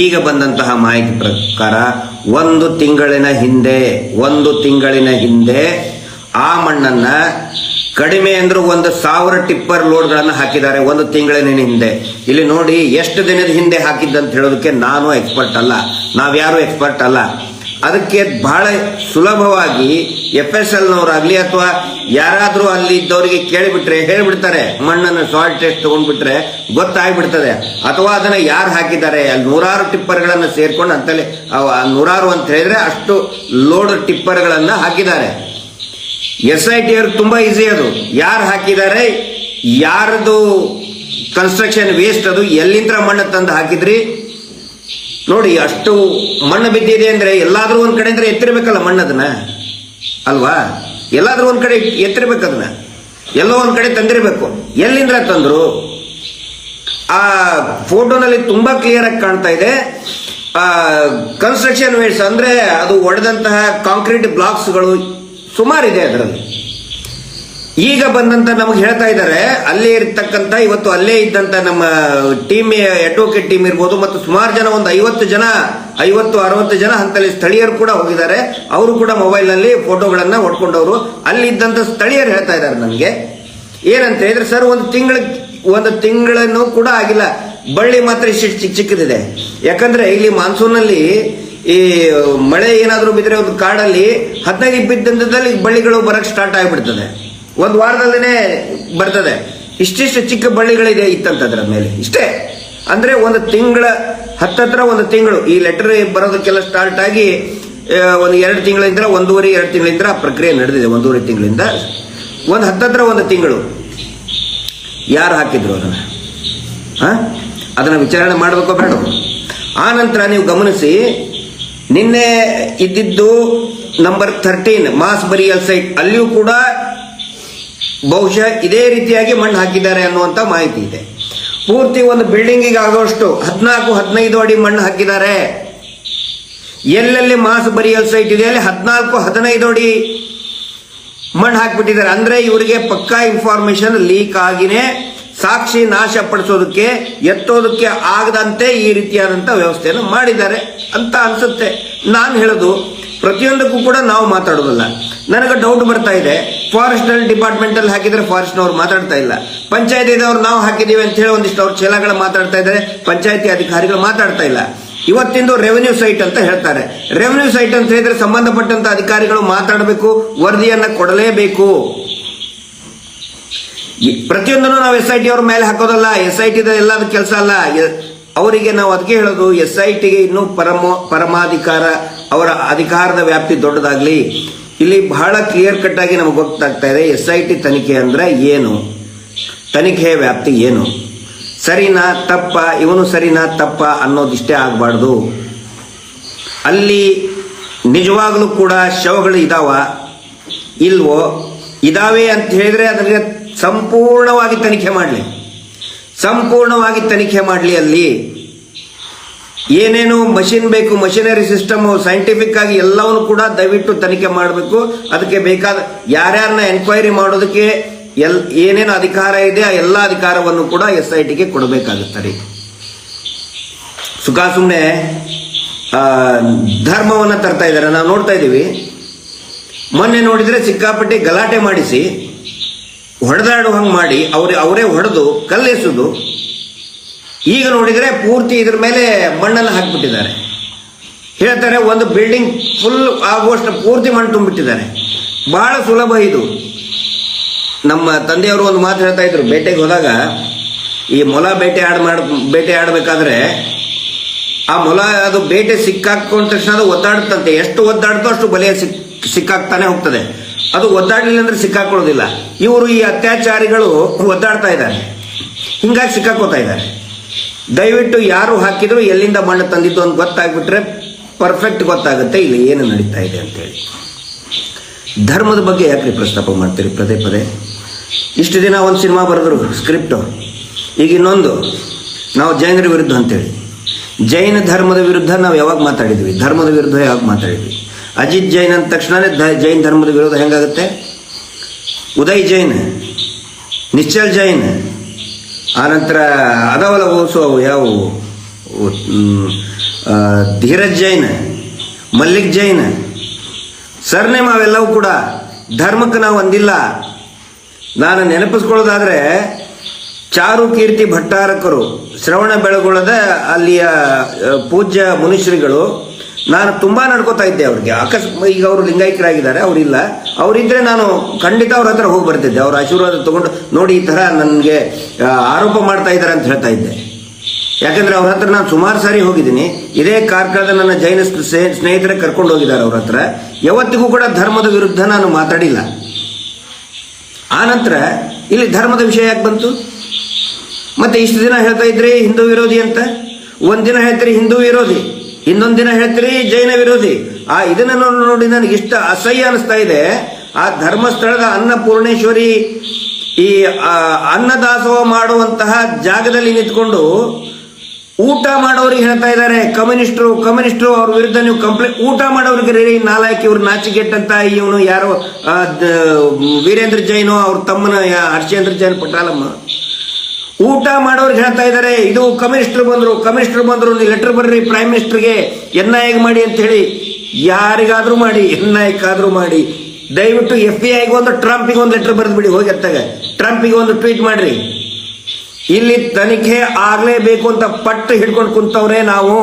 ಈಗ ಬಂದಂತಹ ಮಾಹಿತಿ ಪ್ರಕಾರ ಒಂದು ತಿಂಗಳಿನ ಹಿಂದೆ, ಒಂದು ತಿಂಗಳಿನ ಹಿಂದೆ ಆ ಮಣ್ಣನ್ನ ಕಡಿಮೆ ಅಂದ್ರೆ ಒಂದು ಸಾವಿರ ಟಿಪ್ಪರ್ ಲೋಡ್ಗಳನ್ನು ಹಾಕಿದ್ದಾರೆ ಒಂದು ತಿಂಗಳಿನ ಹಿಂದೆ. ಇಲ್ಲಿ ನೋಡಿ ಎಷ್ಟು ದಿನದ ಹಿಂದೆ ಹಾಕಿದ್ದಂತ ಹೇಳೋದಕ್ಕೆ ನಾನು ಎಕ್ಸ್ಪರ್ಟ್ ಅಲ್ಲ. ನಾವ್ಯಾರು ಎಕ್ಸ್ಪರ್ಟ್ ಅಲ್ಲ. ಅದಕ್ಕೆ ಬಹಳ ಸುಲಭವಾಗಿ ಎಫ್ ಎಸ್ ಎಲ್ ನವರಾಗ್ಲಿ ಅಥವಾ ಯಾರಾದರೂ ಅಲ್ಲಿ ಇದ್ದವರಿಗೆ ಕೇಳಿಬಿಟ್ರೆ ಹೇಳಿಬಿಡ್ತಾರೆ. ಮಣ್ಣನ್ನು ಸಾಲ್ಟ್ ಟೆಸ್ಟ್ ತಗೊಂಡ್ಬಿಟ್ರೆ ಗೊತ್ತಾಗ್ಬಿಡ್ತದೆ. ಅಥವಾ ಅದನ್ನ ಯಾರು ಹಾಕಿದ್ದಾರೆ? ಅಲ್ಲಿ ನೂರಾರು ಟಿಪ್ಪರ್ಗಳನ್ನು ಸೇರ್ಕೊಂಡು ಅಂತಲೇ ನೂರಾರು ಅಂತ ಹೇಳಿದ್ರೆ ಅಷ್ಟು ಲೋಡ್ ಟಿಪ್ಪರ್ಗಳನ್ನು ಹಾಕಿದ್ದಾರೆ. ಎಸ್ ಐ ಟಿ ಅವ್ರಿಗೆ ತುಂಬಾ ಈಸಿ ಅದು. ಯಾರು ಹಾಕಿದ್ದಾರೆ? ಯಾರದು ಕನ್ಸ್ಟ್ರಕ್ಷನ್ ವೇಸ್ಟ್ ಅದು? ಎಲ್ಲಿಂದ ಮಣ್ಣು ತಂದು ಹಾಕಿದ್ರಿ? ನೋಡಿ, ಅಷ್ಟು ಮಣ್ಣು ಬಿದ್ದಿದೆ ಅಂದ್ರೆ ಎಲ್ಲಾದರೂ ಒಂದು ಕಡೆ ಅಂದ್ರೆ ಎತ್ತಿರಬೇಕಲ್ಲ ಮಣ್ಣದನ್ನ? ಅಲ್ವಾ? ಎಲ್ಲಾದರೂ ಒಂದು ಕಡೆ ಎತ್ತಿರಬೇಕು ಅದನ್ನ. ಎಲ್ಲೋ ಒಂದು ಕಡೆ ತಂದಿರಬೇಕು. ಎಲ್ಲಿಂದ ತಂದ್ರು? ಆ ಫೋಟೋನಲ್ಲಿ ತುಂಬಾ ಕ್ಲಿಯರ್ ಆಗಿ ಕಾಣ್ತಾ ಇದೆ. ಕನ್ಸ್ಟ್ರಕ್ಷನ್ ವೇಟ್ಸ್ ಅಂದ್ರೆ ಅದು ಒಡೆದಂತಹ ಕಾಂಕ್ರೀಟ್ ಬ್ಲಾಕ್ಸ್ಗಳು ಸುಮಾರಿದೆ ಅದರಲ್ಲಿ. ಈಗ ಬಂದಂತ ನಮಗೆ ಹೇಳ್ತಾ ಇದ್ದಾರೆ, ಅಲ್ಲೇ ಇರ್ತಕ್ಕಂತ ಇವತ್ತು ಅಲ್ಲೇ ಇದ್ದಂತ ನಮ್ಮ ಟೀಮ್ ಅಡ್ವೊಕೇಟ್ ಟೀಮ್ ಇರ್ಬೋದು ಮತ್ತು ಸುಮಾರು ಜನ ಒಂದು ಐವತ್ತು ಜನ, ಐವತ್ತು, ಅರವತ್ತು ಜನ ಅಂತಲ್ಲಿ ಸ್ಥಳೀಯರು ಕೂಡ ಹೋಗಿದ್ದಾರೆ. ಅವರು ಕೂಡ ಮೊಬೈಲ್ನಲ್ಲಿ ಫೋಟೋಗಳನ್ನ ಹೊಡ್ಕೊಂಡವರು. ಅಲ್ಲಿ ಇದ್ದಂತ ಸ್ಥಳೀಯರು ಹೇಳ್ತಾ ಇದ್ದಾರೆ ನನಗೆ ಏನಂತ ಹೇಳಿದ್ರೆ, ಸರ್, ಒಂದು ತಿಂಗಳ, ಒಂದು ತಿಂಗಳನ್ನು ಕೂಡ ಆಗಿಲ್ಲ. ಬಳ್ಳಿ ಮಾತ್ರ ಇಷ್ಟು ಚಿಕ್ಕ ಚಿಕ್ಕದಿದೆ. ಯಾಕಂದ್ರೆ ಇಲ್ಲಿ ಮಾನ್ಸೂನ್ನಲ್ಲಿ ಈ ಮಳೆ ಏನಾದರೂ ಬಿದ್ದರೆ ಒಂದು ಕಾಡಲ್ಲಿ ಹದಿನೈದು ದಿನದಲ್ಲಿ ಬಳ್ಳಿಗಳು ಬರಕ್ ಸ್ಟಾರ್ಟ್ ಆಗಿಬಿಡ್ತದೆ. ಒಂದು ವಾರದಲ್ಲೇ ಬರ್ತದೆ. ಇಷ್ಟಿಷ್ಟು ಚಿಕ್ಕ ಬಳ್ಳಿಗಳಿದೆ ಇತ್ತಂತದ್ರ ಮೇಲೆ. ಇಷ್ಟೇ. ಅಂದ್ರೆ ಒಂದು ತಿಂಗಳ ಹತ್ತತ್ರ ಒಂದು ತಿಂಗಳು. ಈ ಲೆಟರ್ ಬರೋದಕ್ಕೆಲ್ಲ ಸ್ಟಾರ್ಟ್ ಆಗಿ ಒಂದು ಎರಡು ತಿಂಗಳಿಂದ ಒಂದೂವರೆ, ಎರಡು ತಿಂಗಳಿಂದ ಆ ಪ್ರಕ್ರಿಯೆ ನಡೆದಿದೆ. ಒಂದೂವರೆ ತಿಂಗಳಿಂದ ಒಂದು ಹತ್ತತ್ರ ಒಂದು ತಿಂಗಳು. ಯಾರು ಹಾಕಿದ್ರು ಅದನ್ನ? ಅದನ್ನ ವಿಚಾರಣೆ ಮಾಡಬೇಕೋ ಬೇಡ ಆ ನಂತರ ನೀವು ಗಮನಿಸಿ, ನಿನ್ನೆ ಇದ್ದಿದ್ದು number thirteen mass burial site. ಅಲ್ಲಿಯೂ ಕೂಡ ಬಹುಶಃ ಇದೇ ರೀತಿಯಾಗಿ ಮಣ್ಣು ಹಾಕಿದ್ದಾರೆ ಅನ್ನುವಂತ ಮಾಹಿತಿ ಇದೆ. ಪೂರ್ತಿ ಒಂದು ಬಿಲ್ಡಿಂಗಿಗೆ ಆಗೋಷ್ಟು ಹದಿನಾಲ್ಕು, ಹದಿನೈದು ಅಡಿ ಮಣ್ಣು ಹಾಕಿದ್ದಾರೆ. ಎಲ್ಲೆಲ್ಲಿ ಮಾಸ್ ಬರಿಯಲ್ ಸೈಟ್ ಇದೆ ಅಲ್ಲಿ ಹದಿನಾಲ್ಕು, ಹದಿನೈದು ಅಡಿ ಮಣ್ಣು ಹಾಕಿಬಿಟ್ಟಿದ್ದಾರೆ. ಅಂದ್ರೆ ಇವರಿಗೆ ಪಕ್ಕಾ ಇನ್ಫಾರ್ಮೇಶನ್ ಲೀಕ್ ಆಗಿನೇ ಸಾಕ್ಷಿ ನಾಶ ಪಡಿಸೋದಕ್ಕೆ, ಎತ್ತೋದಕ್ಕೆ ಆಗದಂತೆ ಈ ರೀತಿಯಾದಂಥ ವ್ಯವಸ್ಥೆಯನ್ನು ಮಾಡಿದ್ದಾರೆ ಅಂತ ಅನ್ಸುತ್ತೆ. ನಾನು ಹೇಳೋದು ಪ್ರತಿಯೊಂದಕ್ಕೂ ಕೂಡ ನಾವು ಮಾತಾಡೋದಲ್ಲ ನನಗೆ ಡೌಟ್ ಬರ್ತಾ ಇದೆ. ಫಾರೆಸ್ಟ್ ಡಿಪಾರ್ಟ್ಮೆಂಟ್ ಅಲ್ಲಿ ಹಾಕಿದ್ರೆ ಫಾರೆಸ್ಟ್ ನವರು ಮಾತಾಡ್ತಾ ಇಲ್ಲ. ಪಂಚಾಯತಿದವ್ರು ನಾವು ಹಾಕಿದೀವಿ ಅಂತ ಹೇಳಿ ಒಂದಿಷ್ಟು ಅವ್ರು ಚೇಲಾಗಳು ಮಾತಾಡ್ತಾ ಇದ್ದಾರೆ. ಪಂಚಾಯತಿ ಅಧಿಕಾರಿಗಳು ಮಾತಾಡ್ತಾ ಇಲ್ಲ. ಇವತ್ತಿಂದು ರೆವೆನ್ಯೂ ಸೈಟ್ ಅಂತ ಹೇಳ್ತಾರೆ. ರೆವೆನ್ಯೂ ಸೈಟ್ ಅಂತ ಹೇಳಿದ್ರೆ ಸಂಬಂಧಪಟ್ಟಂತ ಅಧಿಕಾರಿಗಳು ಮಾತಾಡಬೇಕು, ವರದಿಯನ್ನ ಕೊಡಲೇಬೇಕು. ಪ್ರತಿಯೊಂದನ್ನು ನಾವು ಎಸ್ ಐ ಟಿ ಅವ್ರ ಮೇಲೆ ಹಾಕೋದಲ್ಲ. ಎಸ್ ಐ ಟಿ ಎಲ್ಲದ ಕೆಲಸ ಅಲ್ಲ. ಅವರಿಗೆ ನಾವು ಅದಕ್ಕೆ ಹೇಳೋದು ಎಸ್ ಐ ಟಿಗೆ ಇನ್ನೂ ಪರಮ ಪರಮಾಧಿಕಾರ ಅವರ ಅಧಿಕಾರದ ವ್ಯಾಪ್ತಿ ದೊಡ್ಡದಾಗ್ಲಿ, ಇಲ್ಲಿ ಬಹಳ ಕ್ಲಿಯರ್ ಕಟ್ ಆಗಿ ನಮಗೆ ಗೊತ್ತಾಗ್ತಾ ಇದೆ ಎಸ್ ಐ ಟಿ ತನಿಖೆ ಅಂದ್ರೆ ಏನು? ತನಿಖೆಯ ವ್ಯಾಪ್ತಿ ಏನು? ಸರಿನಾ ತಪ್ಪ? ಇವನು ಸರಿನಾ ತಪ್ಪ ಅನ್ನೋದಿಷ್ಟೇ ಆಗಬಾರ್ದು. ಅಲ್ಲಿ ನಿಜವಾಗ್ಲೂ ಕೂಡ ಶವಗಳು ಇದಾವ? ಇಲ್ವೋ? ಇದಾವೆ ಅಂತ ಹೇಳಿದ್ರೆ ಅದರಿಗೆ ಸಂಪೂರ್ಣವಾಗಿ ತನಿಖೆ ಮಾಡಲಿ. ಸಂಪೂರ್ಣವಾಗಿ ತನಿಖೆ ಮಾಡಲಿ ಅಲ್ಲಿ. ಏನೇನು ಮಷಿನ್ ಬೇಕು ಮಷಿನರಿ ಸಿಸ್ಟಮ್ ಸೈಂಟಿಫಿಕ್ ಆಗಿ ಎಲ್ಲವನ್ನು ಕೂಡ ದಯವಿಟ್ಟು ತನಿಖೆ ಮಾಡಬೇಕು. ಅದಕ್ಕೆ ಬೇಕಾದ ಯಾರ್ಯಾರನ್ನ ಎನ್ಕ್ವೈರಿ ಮಾಡೋದಕ್ಕೆ ಎಲ್, ಏನೇನು ಅಧಿಕಾರ ಇದೆ, ಆ ಎಲ್ಲ ಅಧಿಕಾರವನ್ನು ಕೂಡ ಎಸ್ ಐ ಟಿಗೆ ಕೊಡಬೇಕಾಗುತ್ತದೆ ಸುಖ ಸುಮ್ಮನೆ ಧರ್ಮವನ್ನ ತರ್ತಾ ಇದ್ದಾರೆ. ನಾವು ನೋಡ್ತಾ ಇದ್ದೀವಿ. ಮೊನ್ನೆ ನೋಡಿದ್ರೆ ಸಿಕ್ಕಾಪಟ್ಟೆ ಗಲಾಟೆ ಮಾಡಿಸಿ, ಹೊಡೆದಾಡು ಹಂಗೆ ಮಾಡಿ, ಅವರೇ ಅವರೇ ಹೊಡೆದು ಕಲ್ಲೆಸೋದು ಈಗ ನೋಡಿದರೆ ಪೂರ್ತಿ ಇದ್ರ ಮೇಲೆ ಮಣ್ಣೆಲ್ಲ ಹಾಕಿಬಿಟ್ಟಿದ್ದಾರೆ. ಹೇಳ್ತಾರೆ ಒಂದು ಬಿಲ್ಡಿಂಗ್ ಫುಲ್ ಆಗುವಷ್ಟು ಪೂರ್ತಿ ಮಣ್ಣು ತುಂಬಿಟ್ಟಿದ್ದಾರೆ. ಬಹಳ ಸುಲಭ ಇದು. ನಮ್ಮ ತಂದೆಯವರು ಒಂದು ಮಾತು ಹೇಳ್ತಾ ಇದ್ರು, ಬೇಟೆಗೆ ಹೋದಾಗ ಈ ಮೊಲ ಬೇಟೆ ಆಡ್ ಮಾಡ್, ಬೇಟೆ ಆಡಬೇಕಾದ್ರೆ ಆ ಮೊಲ ಅದು ಬೇಟೆ ಸಿಕ್ಕಾಕೊಂಡ ತಕ್ಷಣ ಅದು ಒದ್ದಾಡುತ್ತಂತೆ. ಎಷ್ಟು ಒದ್ದಾಡ್ತೋ ಅಷ್ಟು ಬಲೆಯ ಸಿಕ್, ಸಿಕ್ಕಾಕ್ತಾನೆ ಹೋಗ್ತದೆ. ಅದು ಒದ್ದಾಡಲಿಲ್ಲ ಅಂದ್ರೆ ಸಿಕ್ಕಾಕೊಳ್ಳೋದಿಲ್ಲ. ಇವರು ಈ ಅತ್ಯಾಚಾರಿಗಳು ಒದ್ದಾಡ್ತಾ ಇದ್ದಾರೆ. ಹಿಂಗಾಗಿ ಸಿಕ್ಕಾಕೋತಾ ಇದ್ದಾರೆ. ದಯವಿಟ್ಟು ಯಾರು ಹಾಕಿದ್ರು ಎಲ್ಲಿಂದ ಮಣ್ಣು ತಂದಿದ್ದು ಅಂತ ಗೊತ್ತಾಗ್ಬಿಟ್ರೆ ಪರ್ಫೆಕ್ಟ್ ಗೊತ್ತಾಗುತ್ತೆ. ಇಲ್ಲಿ ಏನು ನಡೀತಾ ಇದೆ ಅಂತೇಳಿ. ಧರ್ಮದ ಬಗ್ಗೆ ಯಾಕ್ರಿ ಪ್ರಸ್ತಾಪ ಮಾಡ್ತೀರಿ? ಪದೇ ಪದೇ. ಇಷ್ಟು ದಿನ ಒಂದು ಸಿನಿಮಾ ಬರೆದ್ರು ಸ್ಕ್ರಿಪ್ಟು ಈಗ ಇನ್ನೊಂದು, ನಾವು ಜೈನರ ವಿರುದ್ಧ ಅಂತೇಳಿ. ಜೈನ ಧರ್ಮದ ವಿರುದ್ಧ ನಾವು ಯಾವಾಗ ಮಾತಾಡಿದ್ವಿ? ಧರ್ಮದ ವಿರುದ್ಧ ಯಾವಾಗ ಮಾತಾಡಿದ್ವಿ? ಅಜಿತ್ ಜೈನ್ ಅಂದ ತಕ್ಷಣವೇ ಜೈನ್ ಧರ್ಮದ ವಿರೋಧ ಹೆಂಗಾಗುತ್ತೆ? ಉದಯ್ ಜೈನ್, ನಿಶ್ಚಲ್ ಜೈನ್ ಆನಂತರ ಅದವಲ ಓಸು ಅವು ಯಾವುವು ಧೀರಜ್ ಜೈನ್, ಮಲ್ಲಿಕ್ ಜೈನ್, ಸರ್ನೇಮ್ ಅವೆಲ್ಲವೂ ಕೂಡ ಧರ್ಮಕ್ಕೆ ನಾವು ಒಂದಿಲ್ಲ ನಾನು ನೆನಪಿಸ್ಕೊಳ್ಳೋದಾದ್ರೆ ಚಾರು ಕೀರ್ತಿ ಭಟ್ಟಾರಕರು ಶ್ರವಣ ಬೆಳಗೊಳದ ಅಲ್ಲಿಯ ಪೂಜ್ಯ ಮುನಿಶ್ರೀಗಳು ನಾನು ತುಂಬಾ ನಡ್ಕೋತಾ ಇದ್ದೆ ಅವ್ರಿಗೆ. ಅಕಸ್, ಈಗ ಅವರು ಲಿಂಗಾಯಕರಾಗಿದ್ದಾರೆ ಅವರಿಲ್ಲ. ಅವರಿದ್ರೆ ನಾನು ಖಂಡಿತ ಅವ್ರ ಹತ್ರ ಹೋಗಿ ಬರ್ತಿದ್ದೆ. ಅವ್ರ ಆಶೀರ್ವಾದ ತಗೊಂಡು, ನೋಡಿ ಈ ತರ ನನಗೆ ಆರೋಪ ಮಾಡ್ತಾ ಇದ್ದಾರೆ ಅಂತ ಹೇಳ್ತಾ ಇದ್ದೆ. ಯಾಕಂದ್ರೆ ಅವ್ರ ಹತ್ರ ನಾನು ಸುಮಾರು ಸಾರಿ ಹೋಗಿದ್ದೀನಿ. ಇದೇ ಕಾರ್ಕಳದ ನನ್ನ ಜೈನ ಸ್ನೇ- ಸ್ನೇಹಿತರೆ ಕರ್ಕೊಂಡು ಹೋಗಿದ್ದಾರೆ ಅವ್ರ ಹತ್ರ. ಯಾವತ್ತಿಗೂ ಕೂಡ ಧರ್ಮದ ವಿರುದ್ಧ ನಾನು ಮಾತಾಡಿಲ್ಲ. ಆನಂತರ ಇಲ್ಲಿ ಧರ್ಮದ ವಿಷಯ ಯಾಕೆ ಬಂತು? ಮತ್ತೆ ಇಷ್ಟು ದಿನ ಹೇಳ್ತಾ ಇದ್ರಿ ಹಿಂದೂ ವಿರೋಧಿ ಅಂತ? ಒಂದಿನ ಹೇಳ್ತೀರಿ ಹಿಂದೂ ವಿರೋಧಿ. ಇನ್ನೊಂದ್ ದಿನ ಹೇಳ್ತೀರಿ, ಜೈನ ವಿರೋಧಿ. ಆ, ಇದನ್ನ ನೋಡಿ ನನಗೆ ಇಷ್ಟ ಅಸಹ್ಯ ಅನಿಸ್ತಾ ಇದೆ. ಆ ಧರ್ಮಸ್ಥಳದ ಅನ್ನಪೂರ್ಣೇಶ್ವರಿ ಈ ಅನ್ನದಾಸೋಹ ಮಾಡುವಂತಹ ಜಾಗದಲ್ಲಿ ನಿಂತ್ಕೊಂಡು ಊಟ ಮಾಡೋರಿಗೆ ಹೇಳ್ತಾ ಇದ್ದಾರೆ. ಕಮ್ಯುನಿಸ್ಟರು ಕಮ್ಯುನಿಸ್ಟರು ಅವ್ರ ವಿರುದ್ಧ ನೀವು ಕಂಪ್ಲೇಂಟ್ ಊಟ ಮಾಡೋರಿಗೆ ರೀ ನಾಲಾಯಕ್ ಇವ್ರು ನಾಚಿಕೆಟ್ಟಂತ ಇವನು ಯಾರೋ ವೀರೇಂದ್ರ ಜೈನು, ಅವ್ರ ತಮ್ಮನ ಹರ್ಷೇಂದ್ರ ಜೈನ್ ಪಟಾಲಮ್ಮ ಊಟ ಮಾಡೋರ್ಗೆ ಹೇಳ್ತಾ ಇದ್ದಾರೆ ಇದು ಕಮಿಷನರ್ ಬಂದರು ಕಮಿಷನರ್ ಬಂದರು, ನೀವು ಲೆಟರ್ ಬರ್ರಿ ಪ್ರೈಮ್ ಮಿನಿಸ್ಟರ್ಗೆ ಎನ್ ಐ ಮಾಡಿ ಅಂತ ಹೇಳಿ ಯಾರಿಗಾದ್ರೂ ಮಾಡಿ ಎನ್ ಐಕಾದ್ರೂ ಮಾಡಿ. ದಯವಿಟ್ಟು ಎಫ್ ಬಿ ಐಗೆ ಒಂದು, ಟ್ರಂಪಿಗೆ ಒಂದು ಲೆಟರ್ ಬರೆದು ಬಿಡಿ, ಹೋಗಿ ಅತ್ತಾಗ. ಟ್ರಂಪಿಗೆ ಒಂದು ಟ್ವೀಟ್ ಮಾಡ್ರಿ. ಇಲ್ಲಿ ತನಿಖೆ ಆಗ್ಲೇಬೇಕು ಅಂತ ಪಟ್ಟು ಹಿಡ್ಕೊಂಡು ಕುಂತವ್ರೆ ನಾವು.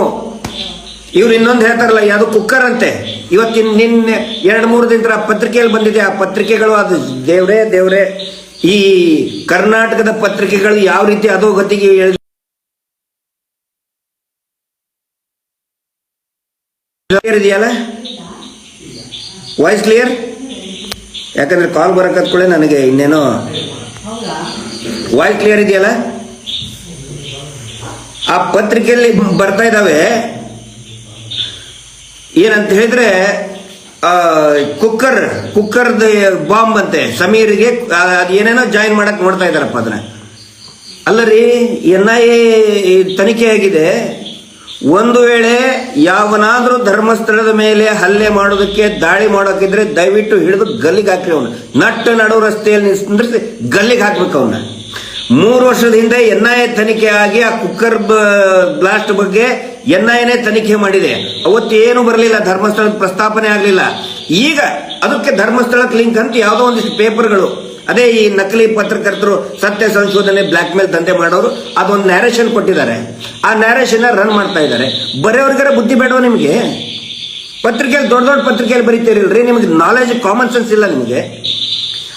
ಇವ್ರು ಇನ್ನೊಂದು ಹೇಳ್ತಾರಲ್ಲ, ಯಾವುದು ಕುಕ್ಕರ್ ಅಂತೆ. ಇವತ್ತಿನ ನಿನ್ನೆ, ಎರಡು ಮೂರು ದಿನ ಪತ್ರಿಕೆಯಲ್ಲಿ ಬಂದಿದೆ, ಆ ಪತ್ರಿಕೆಗಳು ಅದು ದೇವ್ರೇ ದೇವ್ರೇ. ಈ ಕರ್ನಾಟಕದ ಪತ್ರಿಕೆಗಳು ಯಾವ ರೀತಿ ಅಧೋಗತಿಗೆ ಇದೆಯಲ್ಲ? ವಾಯ್ಸ್ ಕ್ಲಿಯರ್ ಯಾಕಂದ್ರೆ ಕಾಲ್ ಬರಕತ್ ಕೂಡ ನನಗೆ ಇನ್ನೇನು ವಾಯ್ಸ್ ಕ್ಲಿಯರ್ ಇದೆಯಲ್ಲ? ಆ ಪತ್ರಿಕೆಯಲ್ಲಿ ಬರ್ತಾ ಇದ್ದಾವೆ. ಏನಂತ ಹೇಳಿದ್ರೆ ಕುಕ್ಕರ್, ಕುಕ್ಕರ್ದ ಬಾಂಬ್ ಅಂತೆ. ಸಮೀರ್ಗೆ ಅದು ಏನೇನೋ ಜಾಯಿನ್ ಮಾಡಕ್ ನೋಡ್ತಾ ಇದ್ದಾರಪ್ಪ ಅದನ್ನ. ಅಲ್ಲ ರೀ ಎನ್ ಐ ಎ ತನಿಖೆ ಆಗಿದೆ. ಒಂದು ವೇಳೆ ಯಾವನಾದರೂ ಧರ್ಮಸ್ಥಳದ ಮೇಲೆ ಹಲ್ಲೆ ಮಾಡೋದಕ್ಕೆ ದಾಳಿ ಮಾಡೋಕಿದ್ರೆ ದಯವಿಟ್ಟು ಹಿಡಿದು ಗಲ್ಲಿಗೆ ಹಾಕ್ರಿ ಅವನು. ನಟ್ಟು ನಡು ರಸ್ತೆಯಲ್ಲಿ ನಿಂದ್ರಿಸಿ ಗಲ್ಲಿಗೆ ಹಾಕ್ಬೇಕು ಅವನ್ನ ಮೂರು ವರ್ಷದ ಹಿಂದೆ ಎನ್ ಐ ಎ ತನಿಖೆ ಆಗಿ ಆ ಕುಕ್ಕರ್ ಬ್ಲಾಸ್ಟ್ ಬಗ್ಗೆ ಎನ್ ಐ ಎನೇ ತನಿಖೆ ಮಾಡಿದೆ. ಅವತ್ತು ಏನು ಬರಲಿಲ್ಲ ಧರ್ಮಸ್ಥಳದ ಪ್ರಸ್ತಾಪನೆ ಆಗಲಿಲ್ಲ. ಈಗ ಅದಕ್ಕೆ ಧರ್ಮಸ್ಥಳಕ್ಕೆ ಲಿಂಕ್ ಅಂತ ಯಾವುದೋ ಒಂದಿಷ್ಟು ಪೇಪರ್ಗಳು. ಅದೇ ಈ ನಕಲಿ ಪತ್ರಕರ್ತರು ಸತ್ಯ ಸಂಶೋಧನೆ ಬ್ಲಾಕ್ ಮೇಲ್ ದಂಧೆ ಮಾಡೋರು, ಅದೊಂದು ನ್ಯಾರೇಷನ್ ಕೊಟ್ಟಿದ್ದಾರೆ. ಆ ನ್ಯಾರೇಷನ್ ರನ್ ಮಾಡ್ತಾ ಇದ್ದಾರೆ. ಬರೆಯವ್ರಿಗಾರ ಬುದ್ಧಿ ಬೇಡವ ನಿಮಗೆ? ಪತ್ರಿಕೆಯಲ್ಲಿ, ದೊಡ್ಡ ದೊಡ್ಡ ಪತ್ರಿಕೆಯಲ್ಲಿ ಬರೀತೀರಿಲ್ರಿ? ನಿಮಗೆ ನಾಲೆಜ್ ಕಾಮನ್ ಸೆನ್ಸ್ ಇಲ್ಲ ನಿಮಗೆ?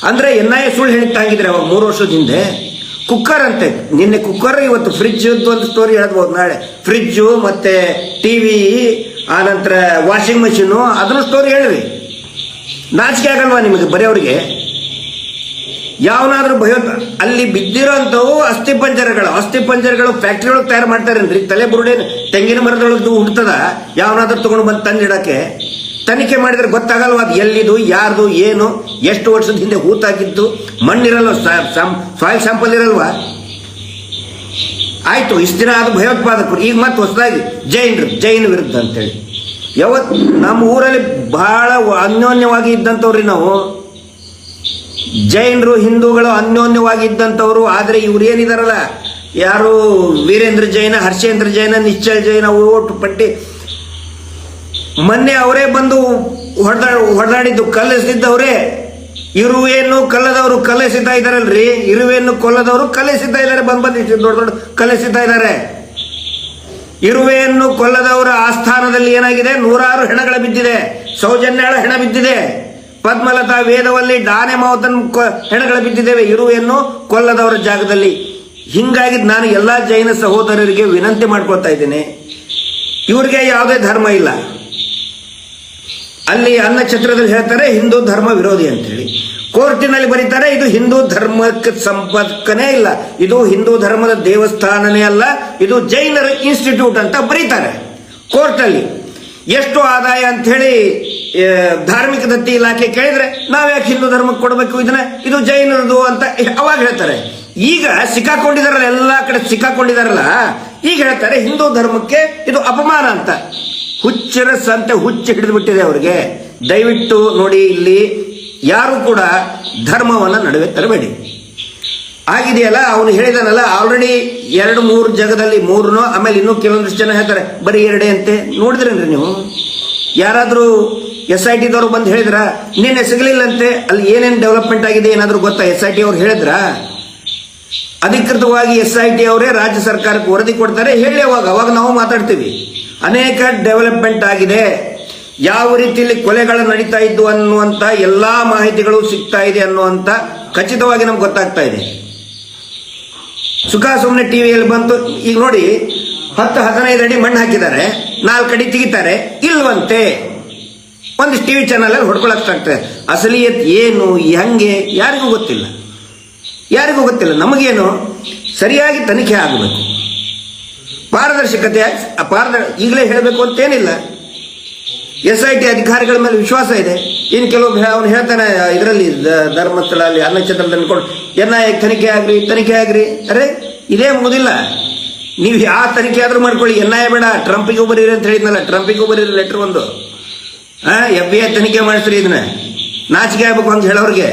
ಅಂದ್ರೆ ಎನ್ ಐ ಎ ಸುಳ್ಳು ಹೇಳಿದ್ದಾಗಿದ್ರೆ ಅವಾಗ ಮೂರು ವರ್ಷದ ಹಿಂದೆ? ಕುಕ್ಕರ್ ಅಂತೆ. ನಿನ್ನೆ ಕುಕ್ಕರ್, ಇವತ್ತು ಫ್ರಿಜ್ ಒಂದು ಸ್ಟೋರಿ ಹೇಳ್ಬೋದು ನಾಳೆ. ಫ್ರಿಜ್ಜು ಮತ್ತೆ ಟಿವಿ ಆನಂತರ ವಾಷಿಂಗ್ ಮಷೀನು ಅದ್ರ ಸ್ಟೋರಿ ಹೇಳ್ರಿ. ನಾಚಿಕೆ ಆಗಲ್ವಾ ನಿಮಗೆ ಬರೆಯವ್ರಿಗೆ? ಯಾವನಾದ್ರೂ ಭಯ, ಅಲ್ಲಿ ಬಿದ್ದಿರೋಂಥವು ಅಸ್ಥಿ ಪಂಜರಗಳು. ಅಸ್ಥಿ ಪಂಜರಗಳು ಫ್ಯಾಕ್ಟ್ರಿಗಳು ತಯಾರು ಮಾಡ್ತಾರೇನ್ರಿ ತಲೆ ಬುರುಡೆ ತೆಂಗಿನ ಮರದೊಳಗೆ ಹುಡ್ತದ ಯಾವನಾದ್ರೂ ತಗೊಂಡು ಬಂದು ತಂದಿಡಕ್ಕೆ? ತನಿಖೆ ಮಾಡಿದ್ರೆ ಗೊತ್ತಾಗಲ್ವ ಅದು ಎಲ್ಲಿದು, ಯಾರ್ದು, ಏನು, ಎಷ್ಟು ವರ್ಷದ ಹಿಂದೆ ಹೂತಾಗಿದ್ದು, ಮಣ್ಣಿರಲ್ವ ಸಾಯಿಲ್ ಸ್ಯಾಂಪಲ್ ಇರಲ್ವಾ? ಆಯ್ತು, ಇಷ್ಟು ದಿನ ಅದು ಭಯೋತ್ಪಾದಕರು, ಈಗ ಮತ್ತೆ ಹೊಸದಾಗಿ ಜೈನರು ಜೈನ ವಿರುದ್ಧ ಅಂತೇಳಿ. ಯಾವತ್ ನಮ್ಮ ಊರಲ್ಲಿ ಬಹಳ ಅನ್ಯೋನ್ಯವಾಗಿ ಇದ್ದಂಥವ್ರಿ ನಾವು. ಜೈನರು, ಹಿಂದೂಗಳು ಅನ್ಯೋನ್ಯವಾಗಿ ಇದ್ದಂಥವ್ರು, ಆದರೆ ಇವ್ರು ಏನಿದಾರಲ್ಲ? ಯಾರು ವೀರೇಂದ್ರ ಜೈನ, ಹರ್ಷೇಂದ್ರ ಜೈನ, ನಿಶ್ಚಲ್ ಜೈನ, ಓಟು ಪಟ್ಟಿ ಮೊನ್ನೆ ಅವರೇ ಬಂದು ಹೊಡೆದ, ಹೊಡೆದಾಡಿದ್ದು ಕಲ್ಲೆಸಿದ್ದವರೇ ಇರುವೆಯನ್ನು ಕಲ್ಲದವರು ಕಲಿಸಿದ್ದಾ ಇದಾರಲ್ರಿ ಇರುವೆಯನ್ನು ಕೊಲ್ಲದವರು ಕಲ್ಲೆಸಿದ್ದ ಇದ್ದಾರೆ. ಬಂದ್ ಬಂದು ದೊಡ್ಡ ದೊಡ್ಡ ಕಲ್ಲೆಸಿದ್ದ ಇದ್ದಾರೆ. ಇರುವೆಯನ್ನು ಕೊಲ್ಲದವರ ಆಸ್ಥಾನದಲ್ಲಿ ಏನಾಗಿದೆ? ನೂರಾರು ಹೆಣಗಳ ಬಿದ್ದಿದೆ. ಸೌಜನ್ಯಳ ಹೆಣ ಬಿದ್ದಿದೆ. ಪದ್ಮಲತಾ ವೇದವಲ್ಲಿ ಡಾನೆ ಮಾವತನ್ ಹೆಣಗಳು ಬಿದ್ದಿದ್ದೇವೆ. ಇರುವೆಯನ್ನು ಕೊಲ್ಲದವರ ಜಾಗದಲ್ಲಿ. ಹಿಂಗಾಗಿ ನಾನು ಎಲ್ಲಾ ಜೈನ ಸಹೋದರರಿಗೆ ವಿನಂತಿ ಮಾಡ್ಕೊಳ್ತಾ ಇದ್ದೀನಿ. ಇವ್ರಿಗೆ ಯಾವುದೇ ಧರ್ಮ ಇಲ್ಲ. ಅಲ್ಲಿ ಅನ್ನಛತ್ರದಲ್ಲಿ ಹೇಳ್ತಾರೆ ಹಿಂದೂ ಧರ್ಮ ವಿರೋಧಿ ಅಂತೇಳಿ. ಕೋರ್ಟಿನಲ್ಲಿ ಬರೀತಾರೆ, ಇದು ಹಿಂದೂ ಧರ್ಮಕ್ಕೆ ಸಂಪರ್ಕನೇ ಇಲ್ಲ. ಇದು ಹಿಂದೂ ಧರ್ಮದ ದೇವಸ್ಥಾನನೇ ಅಲ್ಲ, ಇದು ಜೈನರ ಇನ್ಸ್ಟಿಟ್ಯೂಟ್ ಅಂತ ಬರೀತಾರೆ ಕೋರ್ಟಲ್ಲಿ. ಎಷ್ಟು ಆದಾಯ ಅಂತ ಹೇಳಿ ಧಾರ್ಮಿಕ ದತ್ತಿ ಇಲಾಖೆ ಕೇಳಿದ್ರೆ, ನಾವ್ಯಾಕೆ ಹಿಂದೂ ಧರ್ಮಕ್ಕೆ ಕೊಡಬೇಕು ಇದನ್ನ? ಇದು ಜೈನರದು ಅಂತ ಅವಾಗ ಹೇಳ್ತಾರೆ. ಈಗ ಸಿಕ್ಕಾಕೊಂಡಿದಾರಲ್ಲ, ಎಲ್ಲಾ ಕಡೆ ಸಿಕ್ಕಾಕೊಂಡಿದಾರಲ್ಲ, ಈಗ ಹೇಳ್ತಾರೆ ಹಿಂದೂ ಧರ್ಮಕ್ಕೆ ಇದು ಅಪಮಾನ ಅಂತ. ಹುಚ್ಚರ ಸಂತೆ ಹುಚ್ಚು ಹಿಡಿದು ಬಿಟ್ಟಿದೆ ಅವರಿಗೆ. ದಯವಿಟ್ಟು ನೋಡಿ ಇಲ್ಲಿ ಯಾರು ಕೂಡ ಧರ್ಮವನ್ನ ನಡುವೆ ತರಬೇಡಿ ಆಗಿದೆಯಲ್ಲ, ಅವನು ಹೇಳಿದಾನಲ್ಲ ಆಲ್ರೆಡಿ ಎರಡು ಮೂರು ಜಗದಲ್ಲಿ ಮೂರನೋ ಆಮೇಲೆ ಇನ್ನೂ ಕೆಲವೊಂದಿಷ್ಟು ಜನ ಹೇಳ್ತಾರೆ, ಬರೀ ಎರಡೇ ಅಂತೆ. ನೋಡಿದ್ರೇನ್ರಿ ನೀವು? ಯಾರಾದರೂ ಎಸ್ ಐ ಟಿದವರು ಬಂದು ಹೇಳಿದ್ರ, ನಿನ್ನೆ ಸಿಗಲಿಲ್ಲಂತೆ, ಅಲ್ಲಿ ಏನೇನು ಡೆವಲಪ್ಮೆಂಟ್ ಆಗಿದೆ, ಏನಾದರೂ ಗೊತ್ತಾ? ಎಸ್ ಐ ಟಿ ಅವ್ರು ಹೇಳಿದ್ರ? ಅಧಿಕೃತವಾಗಿ ಎಸ್ ಐ ಟಿ ಅವರೇ ರಾಜ್ಯ ಸರ್ಕಾರಕ್ಕೆ ವರದಿ ಕೊಡ್ತಾರೆ, ಹೇಳಿ ಅವಾಗ ಅವಾಗ ನಾವು ಮಾತಾಡ್ತೀವಿ. ಅನೇಕ ಡೆವಲಪ್ಮೆಂಟ್ ಆಗಿದೆ. ಯಾವ ರೀತಿಯಲ್ಲಿ ಕೊಲೆಗಳು ನಡೀತಾ ಇದ್ದು ಅನ್ನುವಂತ ಎಲ್ಲಾ ಮಾಹಿತಿಗಳು ಸಿಗ್ತಾ ಇದೆ ಅನ್ನುವಂತ ಖಚಿತವಾಗಿ ನಮ್ಗೆ ಗೊತ್ತಾಗ್ತಾ ಇದೆ. ಸುಖ ಸುಮ್ಮನೆ ಟಿವಿಯಲ್ಲಿ ಬಂತು. ಈಗ ನೋಡಿ, ಹತ್ತು ಹದಿನೈದು ಅಡಿ ಮಣ್ಣು ಹಾಕಿದ್ದಾರೆ. ನಾಲ್ಕು ಅಡಿ ತೆಗಿತಾರೆ. ಇಲ್ವಂತೆ. ಒಂದಿಷ್ಟು ಟಿವಿ ಚಾನಲ್ ಅಲ್ಲಿ ಹೊಡ್ಕೊಳಕ್ಕಾಗ್ತದೆ ಅಸಲಿಯತ್ ಏನು, ಹೆಂಗೆ, ಯಾರಿಗೂ ಗೊತ್ತಿಲ್ಲ. ಯಾರಿಗೂ ಗೊತ್ತಿಲ್ಲ. ನಮಗೇನು, ಸರಿಯಾಗಿ ತನಿಖೆ ಆಗಬೇಕು. ಪಾರದರ್ಶಕತೆ ಪಾರದ ಈಗಲೇ ಹೇಳಬೇಕು ಅಂತೇನಿಲ್ಲ ಎಸ್ ಐ ಟಿ ಅಧಿಕಾರಿಗಳ ಮೇಲೆ ವಿಶ್ವಾಸ ಇದೆ. ಇನ್ನು ಕೆಲವು ಅವನು ಹೇಳ್ತಾನೆ, ಇದರಲ್ಲಿ ಧರ್ಮಸ್ಥಳ ಅಲ್ಲಿ ಅನ್ನಚಂದ್ರದಲ್ಲಿ ಕೊಡು ಎನ್ ಐ ತನಿಖೆ ಆಗ್ರಿ ತನಿಖೆ ಆಗ್ರಿ. ಅರೆ, ಇದೇ ಮುಗುದಿಲ್ಲ. ನೀವು ಯಾವ ತನಿಖೆ ಆದರೂ ಮಾಡ್ಕೊಳ್ಳಿ. ಎನ್ ಐ ಬೇಡ, ಟ್ರಂಪಿಗೂ ಬರೀರಿ ಅಂತ ಹೇಳಿದ್ನಲ್ಲ, ಟ್ರಂಪಿಗೂ ಬರೀರಿ ಲೆಟರ್ ಒಂದು. ಎಫ್ ಬಿ ಐ ತನಿಖೆ ಮಾಡಿಸ್ರಿ ಇದನ್ನ. ನಾಚಿಕೆ ಆಗ್ಬೇಕು ಅಂತ ಹೇಳೋರಿಗೆ.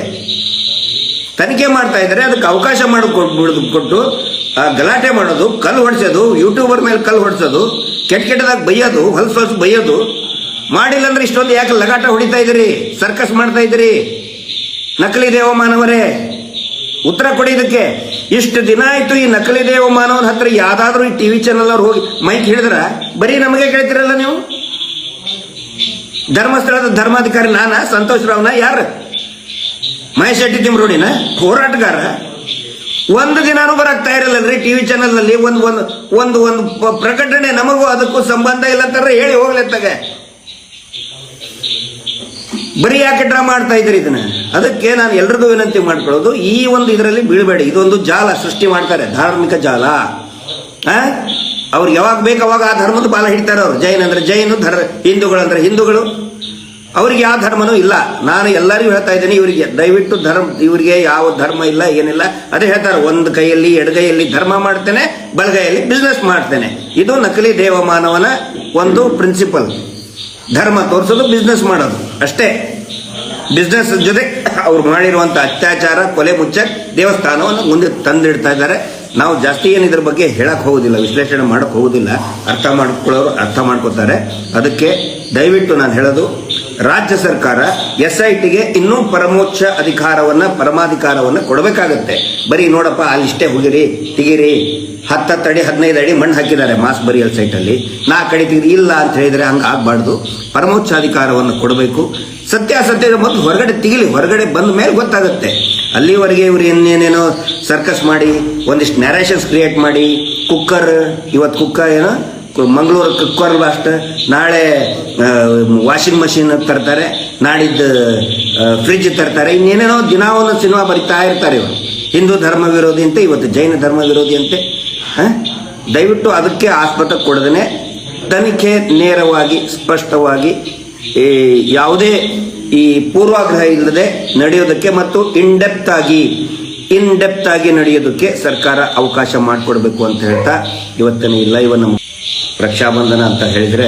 ತನಿಖೆ ಮಾಡ್ತಾ ಇದ್ದಾರೆ, ಅದಕ್ಕೆ ಅವಕಾಶ ಮಾಡಿ ಕೊಟ್ಟು ಗಲಾಟೆ ಮಾಡೋದು, ಕಲ್ಲು ಹೊಡ್ಸೋದು, ಯೂಟ್ಯೂಬರ್ ಮೇಲೆ ಕಲ್ಲು ಹೊಡ್ಸೋದು, ಕೆಟ್ಟ ಕೆಟ್ಟದಾಗ ಬೈಯೋದು, ಹೊಲಸು ಹೊಲಸು ಬೈಯೋದು. ಮಾಡಿಲ್ಲ ಅಂದ್ರೆ ಇಷ್ಟೊಂದು ಯಾಕೆ ಲಗಾಟ ಹೊಡಿತಾ ಇದ್ರಿ ಸರ್ಕಸ್ ಮಾಡ್ತಾ ಇದ್ದೀರಿ? ನಕಲಿ ದೇವಮಾನವರೇ ಉತ್ತರ ಕೊಡಿ ಇದಕ್ಕೆ. ಇಷ್ಟು ದಿನ ಆಯ್ತು ಈ ನಕಲಿ ದೇವಮಾನವನ ಹತ್ರ ಯಾವ್ದಾದ್ರು ಈ ಟಿವಿ ಚಾನಲ್ ಅವ್ರು ಹೋಗಿ ಮೈಕ್ ಹಿಡಿದ್ರ? ಬರೀ ನಮಗೆ ಕೇಳ್ತಿರಲ್ಲ ನೀವು? ಧರ್ಮಸ್ಥಳದ ಧರ್ಮಾಧಿಕಾರಿ ನಾನಾ, ಸಂತೋಷ್ ರಾವ್ನ ಯಾರು ಮಹೇಶ್ ಶೆಟ್ಟಿ ತಿಮ್ರೋಡಿನ? ಹೋರಾಟಗಾರ? ಒಂದು ದಿನಾನು ಬರಕ್ತಾ ಇರಲ್ಲ ಟಿವಿ ಚಾನೆಲ್ನಲ್ಲಿ ಒಂದು ಒಂದು ಒಂದು ಒಂದು ಪ್ರಕಟಣೆ ನಮಗೂ ಅದಕ್ಕೂ ಸಂಬಂಧ ಇಲ್ಲ ಅಂತಾರೆ ಹೇಳಿ ಹೋಗ್ಲೆತ್ತಾಗೆ ಬರೀ ಯಾಕೆ ಡ್ರಾ ಮಾಡ್ತಾ ಇದ್ರಿ ಇದನ್ನ? ಅದಕ್ಕೆ ನಾನು ಎಲ್ರಿಗೂ ವಿನಂತಿ ಮಾಡ್ಕೊಳ್ಳೋದು, ಈ ಒಂದು ಇದರಲ್ಲಿ ಬೀಳ್ಬೇಡಿ. ಇದೊಂದು ಜಾಲ ಸೃಷ್ಟಿ ಮಾಡ್ತಾರೆ, ಧಾರ್ಮಿಕ ಜಾಲ. ಅವ್ರು ಯಾವಾಗ ಬೇಕು ಅವಾಗ ಆ ಧರ್ಮದ ಬಾಲ ಹಿಡ್ತಾರೆ ಅವ್ರು. ಜೈನ್ ಅಂದ್ರೆ ಜೈನು ಧರ್ ಹಿಂದೂಗಳು ಅಂದ್ರೆ ಹಿಂದೂಗಳು ಅವ್ರಿಗೆ ಯಾವ ಧರ್ಮನೂ ಇಲ್ಲ. ನಾನು ಎಲ್ಲರಿಗೂ ಹೇಳ್ತಾ ಇದ್ದೀನಿ, ಇವರಿಗೆ ದಯವಿಟ್ಟು ಧರ್ಮ, ಇವರಿಗೆ ಯಾವ ಧರ್ಮ ಇಲ್ಲ, ಏನಿಲ್ಲ. ಅದೇ ಹೇಳ್ತಾರೆ, ಒಂದು ಕೈಯಲ್ಲಿ ಎಡಗೈಯಲ್ಲಿ ಧರ್ಮ ಮಾಡ್ತೇನೆ, ಬಲಗೈಯಲ್ಲಿ ಬಿಸ್ನೆಸ್ ಮಾಡ್ತೇನೆ. ಇದು ನಕಲಿ ದೇವಮಾನವನ ಒಂದು ಪ್ರಿನ್ಸಿಪಲ್ ಧರ್ಮ ತೋರಿಸೋದು ಬಿಸ್ನೆಸ್ ಮಾಡೋದು. ಅಷ್ಟೇ. ಬಿಸ್ನೆಸ್ ಜೊತೆ ಅವ್ರು ಮಾಡಿರುವಂತ ಅತ್ಯಾಚಾರ, ಕೊಲೆ ಮುಚ್ಚ ದೇವಸ್ಥಾನವನ್ನು ಮುಂದೆ ತಂದಿಡ್ತಾ ಇದ್ದಾರೆ. ನಾವು ಜಾಸ್ತಿ ಏನು ಇದ್ರ ಬಗ್ಗೆ ಹೇಳಕ್ ಹೋಗುದಿಲ್ಲ, ವಿಶ್ಲೇಷಣೆ ಮಾಡಕ್ ಹೋಗುದಿಲ್ಲ. ಅರ್ಥ ಮಾಡ್ಕೊಳ್ಳೋರು ಅರ್ಥ ಮಾಡ್ಕೋತಾರೆ. ಅದಕ್ಕೆ ದಯವಿಟ್ಟು ನಾನು ಹೇಳೋದು ರಾಜ್ಯ ಸರ್ಕಾರ ಎಸ್ ಐ ಇನ್ನೂ ಪರಮೋಚ್ಚ ಅಧಿಕಾರವನ್ನ, ಪರಮಾಧಿಕಾರವನ್ನ ಕೊಡಬೇಕಾಗತ್ತೆ. ಬರೀ ನೋಡಪ್ಪ ಅಲ್ಲಿಷ್ಟೇ ಹುಗಿರಿ, ತೆಗೀರಿ. ಹತ್ತತ್ತು ಅಡಿ ಹದಿನೈದು ಅಡಿ ಮಣ್ಣು ಹಾಕಿದ್ದಾರೆ ಮಾಸ್ ಬರಿಯಲ್ ಸೈಟಲ್ಲಿ. ನಾಲ್ಕು ಅಡಿ ತೆಗೆದು ಇಲ್ಲ ಅಂತ ಹೇಳಿದ್ರೆ ಹಂಗೆ ಆಗಬಾರ್ದು. ಪರಮೋಚ್ಚ ಅಧಿಕಾರವನ್ನು ಕೊಡಬೇಕು. ಸತ್ಯ ಸತ್ಯಾಸತ್ಯದ ಮೊದಲು ಹೊರಗಡೆ ತೆಗಿಲಿ, ಹೊರಗಡೆ ಬಂದ ಮೇಲೆ ಗೊತ್ತಾಗುತ್ತೆ. ಅಲ್ಲಿವರೆಗೆ ಇವರು ಇನ್ನೇನೇನೋ ಸರ್ಕಸ್ ಮಾಡಿ, ಒಂದಿಷ್ಟು ನ್ಯಾರೇಷನ್ಸ್ ಕ್ರಿಯೇಟ್ ಮಾಡಿ ಕುಕ್ಕರ್ ಇವತ್ತು ಕುಕ್ಕರ್ ಏನೋ ಮಂಗಳೂರು ಕುಕ್ಕರ್ ಬ್ಲಾಸ್ಟ್ ನಾಳೆ ವಾಷಿಂಗ್ ಮಷಿನ್ ತರ್ತಾರೆ. ನಾಡಿದ್ದು ಫ್ರಿಜ್ ತರ್ತಾರೆ. ಇನ್ನೇನೇನೋ ದಿನ ಒಂದೊಂದು ಸಿನಿಮಾ ಬರಿತಾ ಇರ್ತಾರೆ ಇವರು. ಹಿಂದೂ ಧರ್ಮ ವಿರೋಧಿ ಅಂತ, ಇವತ್ತು ಜೈನ ಧರ್ಮ ವಿರೋಧಿ ಅಂತೆ? ದಯವಿಟ್ಟು ಅದಕ್ಕೆ ಆಸ್ಪತ್ರೆ ಕೊಡದೇ ತನಿಖೆ ನೇರವಾಗಿ, ಸ್ಪಷ್ಟವಾಗಿ, ಈ ಯಾವುದೇ ಈ ಪೂರ್ವಾಗ್ರಹ ಇಲ್ಲದೆ ನಡೆಯೋದಕ್ಕೆ ಮತ್ತು ಇನ್ಡೆಪ್ತ್ ಆಗಿ ಇನ್ ಡೆಪ್ತ್ ಆಗಿ ನಡೆಯೋದಕ್ಕೆ ಸರ್ಕಾರ ಅವಕಾಶ ಮಾಡಿಕೊಡ್ಬೇಕು ಅಂತ ಹೇಳ್ತಾ ಇವತ್ತಿನ ಈ ಲೈವ್ ನಮ್ಮ ರಕ್ಷಾಬಂಧನ ಅಂತ ಹೇಳಿದರೆ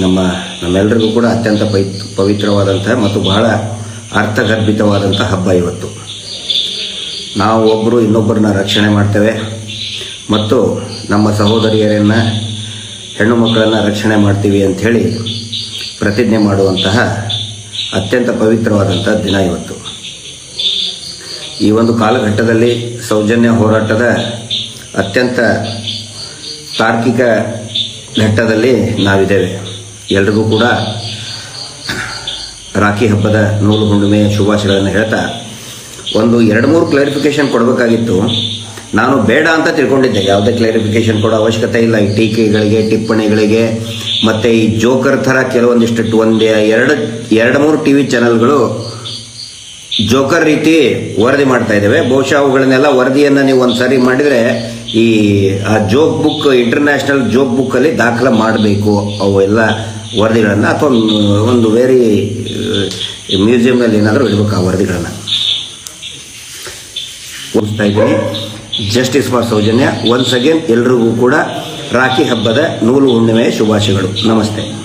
ನಮ್ಮ ನಮ್ಮೆಲ್ಲರಿಗೂ ಕೂಡ ಅತ್ಯಂತ ಪವಿತ್ರವಾದಂತಹ ಮತ್ತು ಬಹಳ ಅರ್ಥಗರ್ಭಿತವಾದಂಥ ಹಬ್ಬ ಇವತ್ತು. ನಾವು ಒಬ್ಬರು ಇನ್ನೊಬ್ಬರನ್ನ ರಕ್ಷಣೆ ಮಾಡ್ತೇವೆ ಮತ್ತು ನಮ್ಮ ಸಹೋದರಿಯರನ್ನು, ಹೆಣ್ಣು ಮಕ್ಕಳನ್ನು ರಕ್ಷಣೆ ಮಾಡ್ತೀವಿ ಅಂಥೇಳಿ ಪ್ರತಿಜ್ಞೆ ಮಾಡುವಂತಹ ಅತ್ಯಂತ ಪವಿತ್ರವಾದಂಥ ದಿನ ಇವತ್ತು. ಈ ಒಂದು ಕಾಲಘಟ್ಟದಲ್ಲಿ ಸೌಜನ್ಯ ಹೋರಾಟದ ಅತ್ಯಂತ ತಾರ್ಕಿಕ ಘಟ್ಟದಲ್ಲಿ ನಾವಿದ್ದೇವೆ. ಎಲ್ರಿಗೂ ಕೂಡ ರಾಖಿ ಹಬ್ಬದ ನೂಲು ಹುಣ್ಣಿಮೆ ಶುಭಾಶಯಗಳನ್ನು ಹೇಳ್ತಾ, ಒಂದು ಎರಡು ಮೂರು ಕ್ಲಾರಿಫಿಕೇಶನ್ ಕೊಡಬೇಕಾಗಿತ್ತು. ನಾನು ಬೇಡ ಅಂತ ತಿಳ್ಕೊಂಡಿದ್ದೆ. ಯಾವುದೇ ಕ್ಲಾರಿಫಿಕೇಶನ್ ಕೊಡೋ ಅವಶ್ಯಕತೆ ಇಲ್ಲ. ಈ ಟೀಕೆಗಳಿಗೆ, ಟಿಪ್ಪಣಿಗಳಿಗೆ, ಮತ್ತು ಈ ಜೋಕರ್ ಥರ ಕೆಲವೊಂದಿಷ್ಟು ಒಂದು ಎರಡು ಎರಡು ಮೂರು ಟಿ ವಿ ಚಾನೆಲ್ಗಳು ಜೋಕರ್ ರೀತಿ ವರದಿ ಮಾಡ್ತಾ ಇದ್ದಾವೆ. ಬಹುಶಃ ಅವುಗಳನ್ನೆಲ್ಲ ವರದಿಯನ್ನು ನೀವು ಒಂದು ಸಾರಿ ಮಾಡಿದ್ರೆ ಈ, ಆ ಜೋಗ್ ಬುಕ್ ಇಂಟರ್ನ್ಯಾಷನಲ್ ಜೋಗ್ ಬುಕ್ ಅಲ್ಲಿ ದಾಖಲೆ ಮಾಡಬೇಕು ಅವು ಎಲ್ಲ ವರದಿಗಳನ್ನ ಅಥವಾ ಒಂದು ವೇರಿ ಮ್ಯೂಸಿಯಂನಲ್ಲಿ ಏನಾದರೂ ಇಡಬೇಕು ಆ ವರದಿಗಳನ್ನ. ಓದಿಸ್ತಾ ಇದ್ದೀನಿ. Justice for Soujanya once again ಎಲ್ರಿಗೂ ಕೂಡ ರಾಖಿ ಹಬ್ಬದ ನೂಲು ಹುಣ್ಣಿಮೆಯ ಶುಭಾಶಯಗಳು. ನಮಸ್ತೆ.